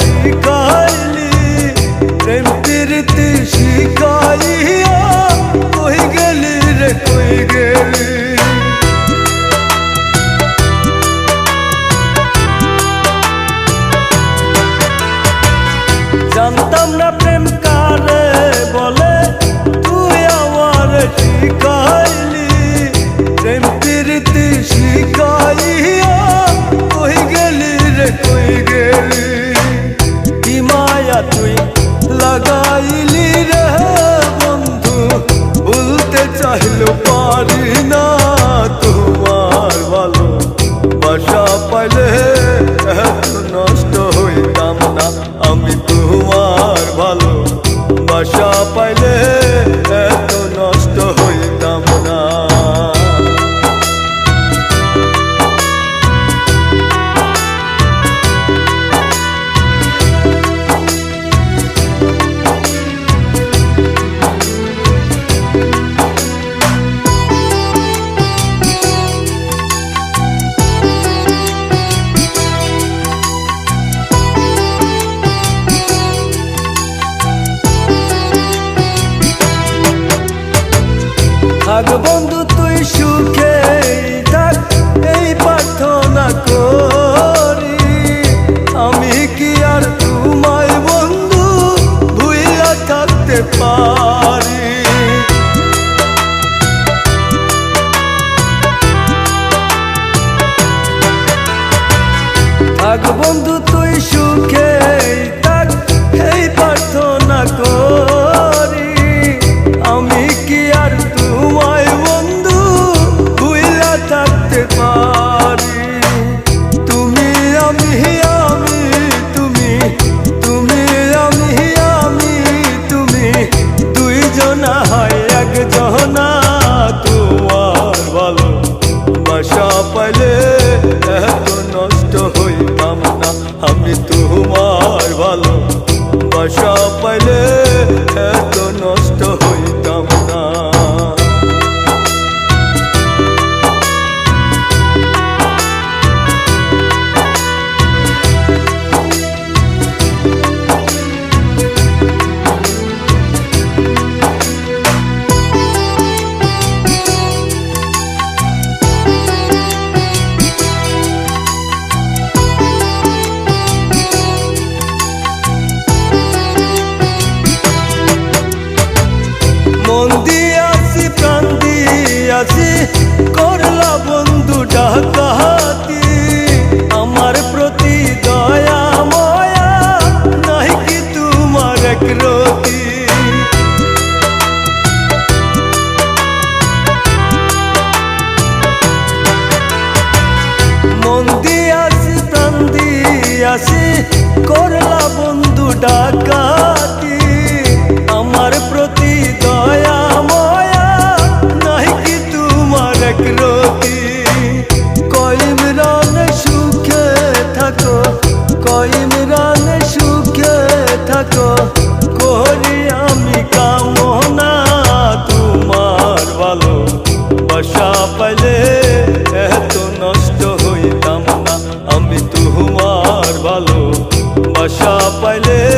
টিকাইলি প্রেম তিরতি শিকাইয়া কই গেলি রে কই গেলি? না তোমার ভালো বাসা পাইলে নষ্ট হইতাম না। আমি তোমার ভালো বাসা পাইলে থাক বন্ধু, তুই সুখে থাক, এই প্রার্থনা করি। আমি কি আর তোমায় বন্ধু ভুইয়া থাকতে পারি? থাক বন্ধু Başa paylaşır কাহাতি আমার প্রতি দয়া মায়া নাই কি তোমার রতি? মন দিয়াছি, প্রাণ দিয়াছি, করলা বন্ধু ডাকা। chapa lê.